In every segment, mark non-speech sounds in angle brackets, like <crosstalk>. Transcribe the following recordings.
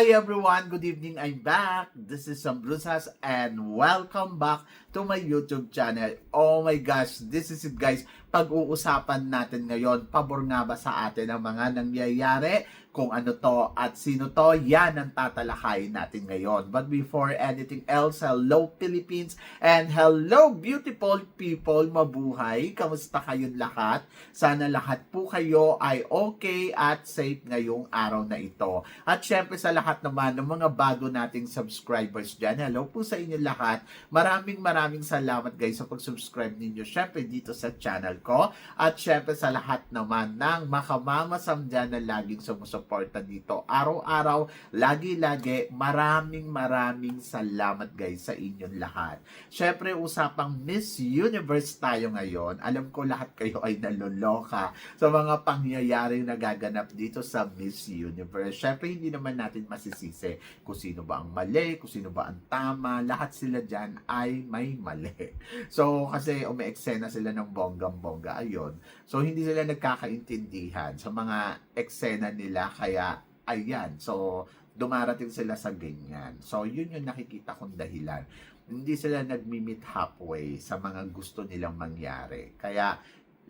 Hi everyone, good evening. I'm back. This is Sam Brusas and welcome back to my YouTube channel. Oh my gosh, this is it guys. Pag-uusapan natin ngayon, pabor nga ba sa atin ang mga nangyayari? Kung ano to at sino to, yan ang tatalakayin natin ngayon. But before anything else, hello Philippines and hello beautiful people, mabuhay. Kamusta kayong lahat? Sana lahat po kayo ay okay at safe ngayong araw na ito. At syempre sa lahat naman ng mga bago nating subscribers dyan, hello po sa inyo lahat. Maraming maraming salamat guys sa pag-subscribe ninyo syempre dito sa channel ko. At syempre sa lahat naman ng makamamasam dyan na laging sumusuporta dito. Araw-araw, lagi-lagi, maraming maraming salamat guys sa inyong lahat. Syempre usapang Miss Universe tayo ngayon. Alam ko lahat kayo ay naloloka sa mga pangyayaring nagaganap dito sa Miss Universe. Syempre hindi naman natin masisisi kung sino ba ang mali, kung sino ba ang tama. Lahat sila dyan ay may mali. <laughs> So kasi umeeksena sila ng bonggang-bongga ayon. So hindi sila nagkakaintindihan sa mga eksena nila kaya ayan. So dumarating sila sa ganyan. So yun yung nakikita kong dahilan. Hindi sila nagmi-meet halfway sa mga gusto nilang mangyari. Kaya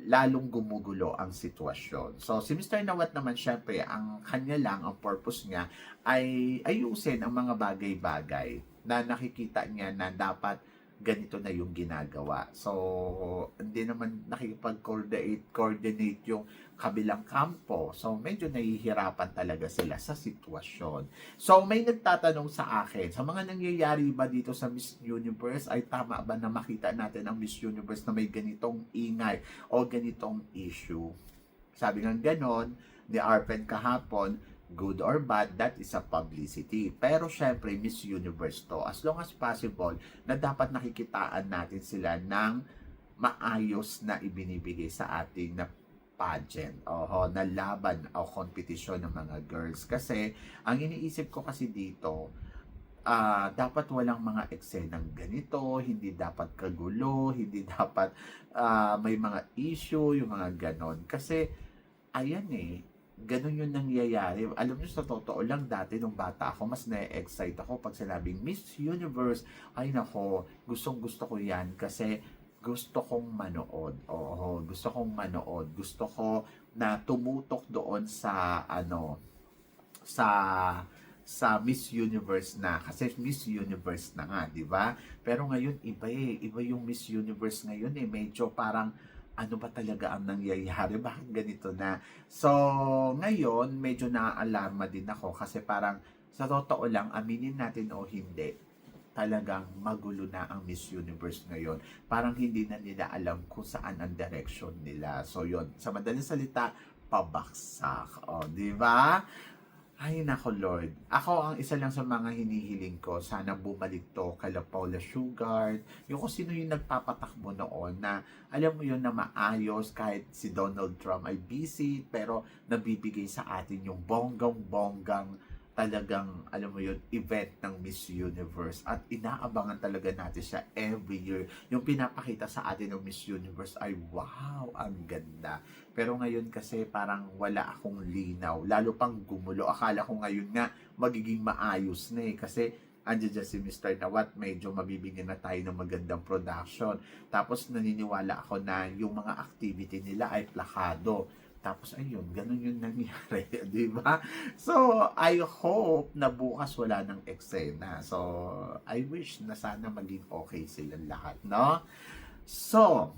lalong gumugulo ang sitwasyon. So, si Mr. Nawat naman, syempre, ang kanya lang, ang purpose niya, ay ayusin ang mga bagay-bagay na nakikita niya na dapat ganito na yung ginagawa. So, hindi naman nakikipag-coordinate coordinate yung kabilang kampo. So, medyo nahihirapan talaga sila sa sitwasyon. So, may nagtatanong sa akin, sa mga nangyayari ba dito sa Miss Universe, ay tama ba na makita natin ang Miss Universe na may ganitong ingay o ganitong issue? Sabi ng ganon, ni Arpen kahapon, good or bad, that is a publicity. Pero syempre, Miss Universe to, as long as possible, na dapat nakikitaan natin sila ng maayos na ibinibigay sa ating na pageant, oho, na laban o kompetisyon ng mga girls. Kasi, ang iniisip ko kasi dito, ah dapat walang mga eksenang ganito, hindi dapat kagulo, hindi <laughs> dapat ah, may mga issue, yung mga ganon. Kasi, ayan eh, ganun yung nangyayari. Alam nyo, sa totoo lang, dati nung bata ako, mas na-excite ako pag sinabing Miss Universe. Ay nako, gustong gusto ko yan kasi gusto kong manood. Oo, gusto kong manood. Gusto ko na tumutok doon sa ano sa sa Miss Universe na kasi Miss Universe na nga, 'di ba? Pero ngayon iba eh, iba yung Miss Universe ngayon eh, medyo parang ano ba talaga ang nangyayari? Bakit ganito na? So, ngayon, medyo naaalarma din ako kasi parang sa totoo lang, aminin natin o hindi, talagang magulo na ang Miss Universe ngayon. Parang hindi na nila alam kung saan ang direction nila. So, yon Sa madaling salita, pabaksak. O, di ba? Ay, nako Lord. Ako ang isa lang sa mga hinihiling ko. Sana bumalik to kala Paula Sugard. Yung kung sino yung nagpapatakbo noon na alam mo yun na maayos kahit si Donald Trump ay busy pero nabibigay sa atin yung bonggang-bonggang talagang, alam mo yun, event ng Miss Universe at inaabangan talaga natin siya every year. Yung pinapakita sa atin ng Miss Universe ay wow, ang ganda. Pero ngayon kasi parang wala akong linaw, lalo pang gumulo. Akala ko ngayon nga magiging maayos na eh kasi andyan dyan si Mr. Nawat, medyo mabibigyan na tayo ng magandang production. Tapos naniniwala ako na yung mga activity nila ay plakado. Tapos ayun, ganun yung nangyari, <laughs> di ba? So, I hope na bukas wala ng eksena. So, I wish na sana maging okay silang lahat, no? So,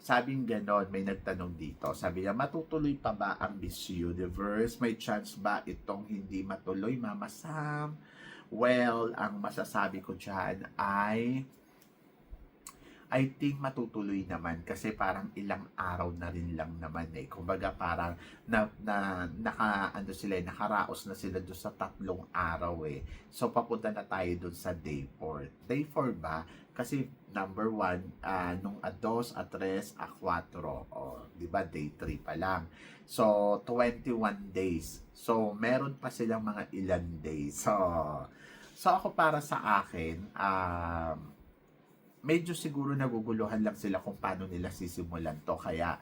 sabing ganon, may nagtanong dito. Sabi niya, matutuloy pa ba ang Miss Universe? May chance ba itong hindi matuloy, Mama Sam? Well, ang masasabi ko dyan ay I think matutuloy naman kasi parang ilang araw na rin lang naman eh. Kumbaga parang na, na naka ano sila, eh, nakaraos na sila doon sa tatlong araw eh. So papunta na tayo doon sa day 4. Day 4 ba? Kasi number 1 uh, nung a 2, a 3, a 4, o di ba day 3 pa lang. So 21 days. So meron pa silang mga ilan days. So so ako para sa akin um medyo siguro naguguluhan lang sila kung paano nila sisimulan to. Kaya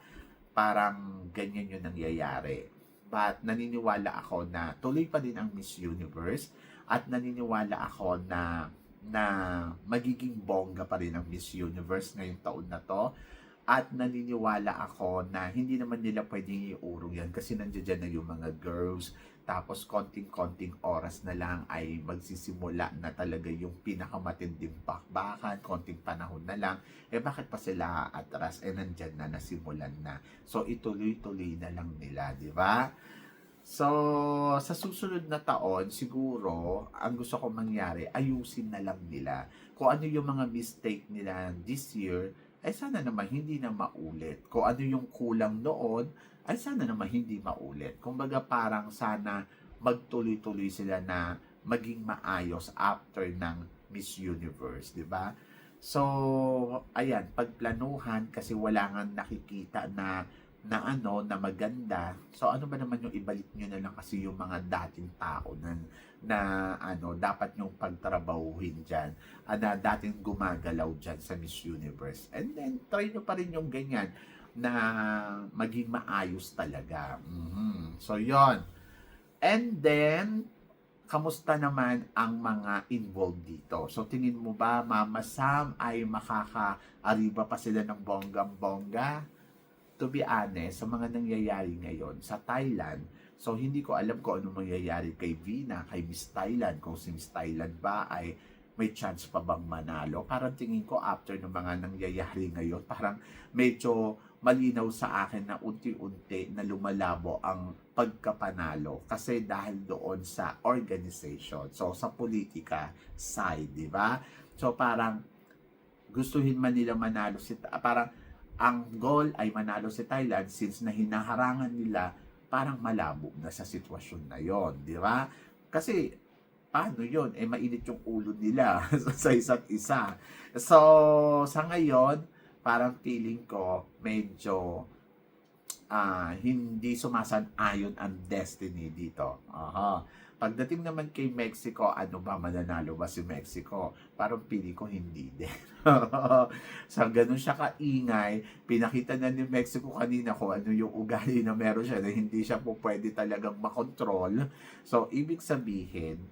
parang ganyan yung nangyayari. but naniniwala ako na tuloy pa din ang Miss Universe at naniniwala ako na na magiging bongga pa rin ang Miss Universe ngayong taon na to at naniniwala ako na hindi naman nila pwedeng iurong yan kasi nandiyan na yung mga girls tapos konting-konting oras na lang ay magsisimula na talaga yung pinakamatinding bakbakan, konting panahon na lang, eh bakit pa sila atras? Eh nandyan na, nasimulan na. So ituloy-tuloy na lang nila, di ba? So, sa susunod na taon, siguro, ang gusto ko mangyari, ayusin na lang nila. Kung ano yung mga mistake nila this year, ay sana naman hindi na maulit. Kung ano yung kulang noon, ay sana naman hindi maulit. Kumbaga parang sana magtuloy-tuloy sila na maging maayos after ng Miss Universe, di ba? So, ayan, pagplanuhan kasi wala nga nakikita na na ano, na maganda. So, ano ba naman yung ibalik nyo na lang kasi yung mga dating tao na, na ano, dapat yung pagtrabahuhin dyan, ah, na dating gumagalaw dyan sa Miss Universe. And then, try nyo pa rin yung ganyan na maging maayos talaga. Mhm. So, yon And then, kamusta naman ang mga involved dito? So, tingin mo ba, Mama Sam, ay makaka-ariba pa sila ng bonggang-bongga? To be honest, sa mga nangyayari ngayon sa Thailand, so hindi ko alam kung ano mangyayari kay Vina, kay Miss Thailand, kung si Miss Thailand ba ay may chance pa bang manalo? Parang tingin ko after ng mga nangyayari ngayon, parang medyo malinaw sa akin na unti-unti na lumalabo ang pagkapanalo kasi dahil doon sa organization. So sa politika side, di ba? So parang gustuhin man nila manalo si parang ang goal ay manalo si Thailand since na hinaharangan nila parang malabo na sa sitwasyon na yon, di ba? Kasi paano yon eh mainit yung ulo nila <laughs> sa isa't isa. So sa ngayon, parang feeling ko medyo ah hindi sumasan-ayon ang destiny dito. Aha. Pagdating naman kay Mexico, ano ba mananalo ba si Mexico? Parang pili ko hindi din. <laughs> sa ganun siya kaingay, pinakita na ni Mexico kanina ko ano yung ugali na meron siya na hindi siya po pwede talagang makontrol. So, ibig sabihin,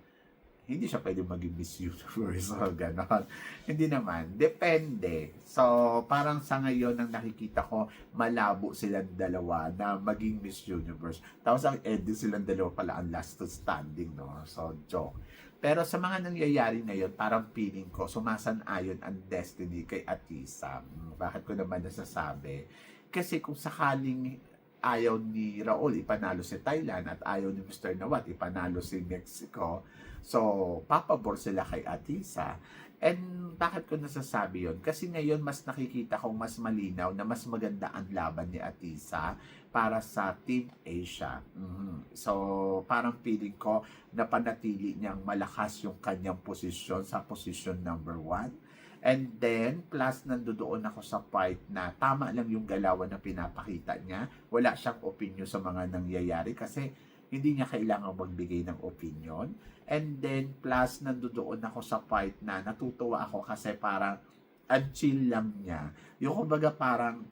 hindi siya pwede maging Miss Universe o <laughs> gano'n. Hindi naman. Depende. So, parang sa ngayon, ang nakikita ko, malabo silang dalawa na maging Miss Universe. Tapos ang ending silang dalawa pala ang last to standing, no? So, joke. Pero sa mga nangyayari ngayon, parang feeling ko, sumasan-ayon ang destiny kay Atisa. Hmm, Bakit ko naman nasasabi? Kasi kung sakaling ayaw ni Raul ipanalo si Thailand at ayaw ni Mr. Nawat ipanalo si Mexico, So, papabor sila kay Atisa. And bakit ko nasasabi yon? Kasi ngayon mas nakikita kong mas malinaw na mas maganda ang laban ni Atisa para sa Team Asia. Mhm. So, parang feeling ko na panatili niyang malakas yung kanyang posisyon sa posisyon number one. And then, plus nandoon ako sa part na tama lang yung galawan na pinapakita niya. Wala siyang opinion sa mga nangyayari kasi hindi niya kailangan magbigay ng opinion. And then, plus, nandoon ako sa part na natutuwa ako kasi parang ang chill lang niya. Yung kumbaga parang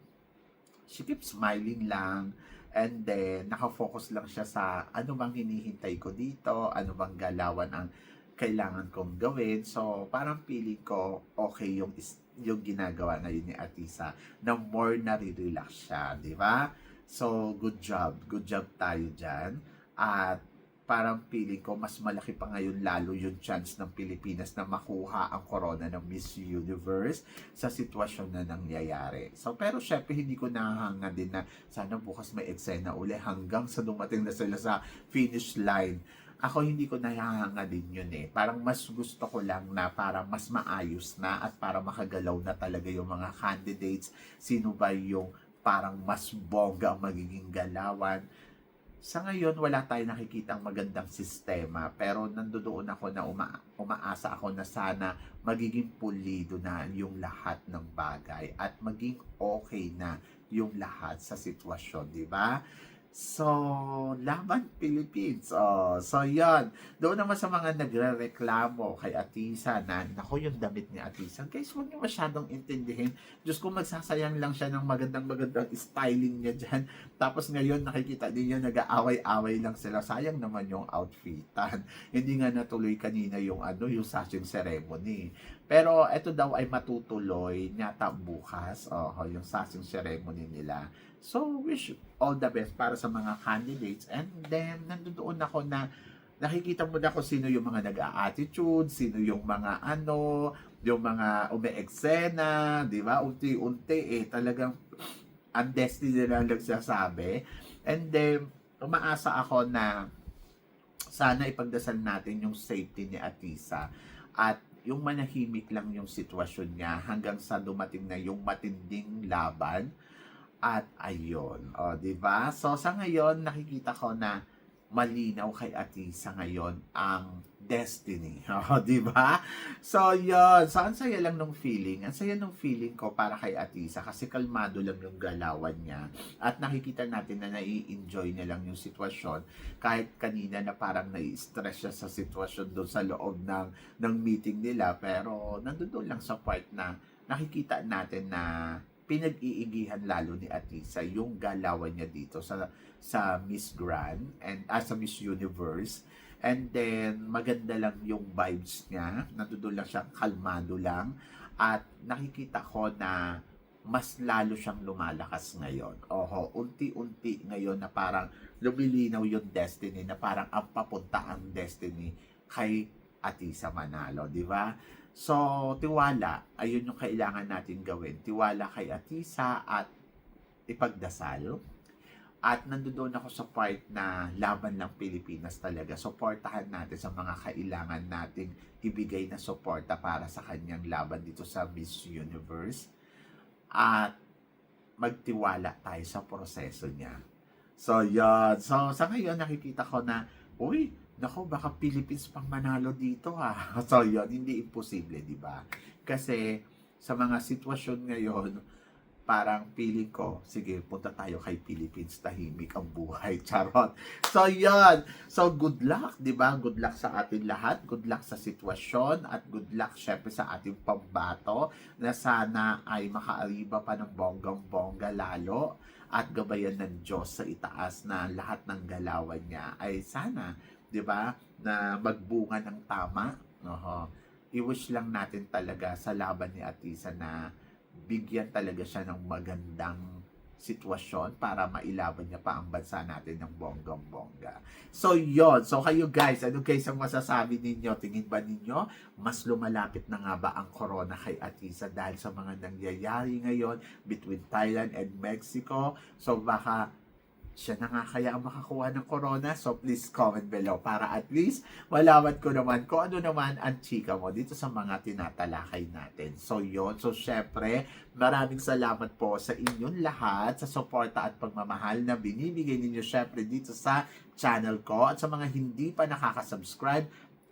she keeps smiling lang and then nakafocus lang siya sa ano bang hinihintay ko dito, ano bang galawan ang kailangan kong gawin. So, parang feeling ko okay yung yung ginagawa ngayon ni Atisa na more nare-relax siya, di ba? So, good job. Good job tayo dyan. At parang feeling ko mas malaki pa ngayon lalo yung chance ng Pilipinas na makuha ang corona ng Miss Universe sa sitwasyon na nangyayari. So, pero syempre hindi ko nahanga din na sana bukas may eksena uli hanggang sa dumating na sila sa finish line. Ako hindi ko nahihanga din yun eh. Parang mas gusto ko lang na para mas maayos na at para makagalaw na talaga yung mga candidates. Sino ba yung parang mas bongga magiging galawan sa ngayon, wala tayong nakikitang magandang sistema, pero nandoon ako na uma- umaasa ako na sana magiging pulido na yung lahat ng bagay at maging okay na yung lahat sa sitwasyon, di ba? So, Laban Philippines. Oh, so, yon Doon naman sa mga nagre-reklamo kay Atisa na, naku, yung damit ni Atisa. Guys, huwag niyo masyadong intindihin. Diyos ko, magsasayang lang siya ng magandang-magandang styling niya dyan. <laughs> Tapos ngayon, nakikita din niyo, nag-aaway-away lang sila. Sayang naman yung outfitan. Hindi nga natuloy kanina yung ano, yung sashing ceremony. Pero ito daw ay matutuloy nyata bukas. Oh, yung sashing ceremony nila. So, wish all the best para sa mga candidates. And then, nandoon ako na nakikita mo na kung sino yung mga nag-a-attitude, sino yung mga ano, yung mga umi-eksena, di ba? Unti-unti eh, talagang ang destiny ang nagsasabi. And then, umaasa ako na sana ipagdasal natin yung safety ni Atisa at yung manahimik lang yung sitwasyon niya hanggang sa dumating na yung matinding laban at ayun, o, di ba? So, sa ngayon, nakikita ko na malinaw kay Atisa ngayon ang destiny. <laughs> O, di ba? So, yun. So, ang saya lang nung feeling. Ang saya nung feeling ko para kay Atisa kasi kalmado lang yung galawan niya. At nakikita natin na nai-enjoy niya lang yung sitwasyon. Kahit kanina na parang nai-stress siya sa sitwasyon doon sa loob ng, ng meeting nila. Pero, nandun lang sa part na nakikita natin na pinag-iigihan lalo ni Atisa yung galawan niya dito sa sa Miss Grand and as sa Miss Universe and then maganda lang yung vibes niya nandoon lang siya kalmado lang at nakikita ko na mas lalo siyang lumalakas ngayon. Oho, unti-unti ngayon na parang lumilinaw yung destiny na parang ang papunta ang destiny kay Atisa Manalo, di ba? So, tiwala, ayun yung kailangan natin gawin. Tiwala kay Atisa at ipagdasal. At nandoon ako sa part na laban ng Pilipinas talaga. Suportahan natin sa mga kailangan nating ibigay na suporta para sa kanyang laban dito sa Miss Universe. At magtiwala tayo sa proseso niya. So, yun. So, sa ngayon, nakikita ko na, uy, Nako, baka Philippines pang manalo dito ha. <laughs> So, yun, hindi imposible, di ba? Kasi, sa mga sitwasyon ngayon, parang feeling ko, sige, punta tayo kay Philippines, tahimik ang buhay, <laughs> charot. So, yun. So, good luck, di ba? Good luck sa atin lahat. Good luck sa sitwasyon at good luck, syempre, sa ating pambato na sana ay makaariba pa ng bonggang-bongga lalo at gabayan ng Diyos sa itaas na lahat ng galawan niya ay sana 'di ba? Na magbunga ng tama. Oho. I-wish lang natin talaga sa laban ni Atisa na bigyan talaga siya ng magandang sitwasyon para mailaban niya pa ang bansa natin ng bonggang-bongga. So, yon So, kayo guys, ano guys ang masasabi ninyo? Tingin ba ninyo, mas lumalapit na nga ba ang corona kay Atisa dahil sa mga nangyayari ngayon between Thailand and Mexico? So, baka siya na nga kaya makakuha ng corona. So please comment below para at least malaman ko naman kung ano naman ang chika mo dito sa mga tinatalakay natin. So yon So syempre, maraming salamat po sa inyong lahat sa suporta at pagmamahal na binibigay ninyo syempre dito sa channel ko. At sa mga hindi pa nakaka-subscribe,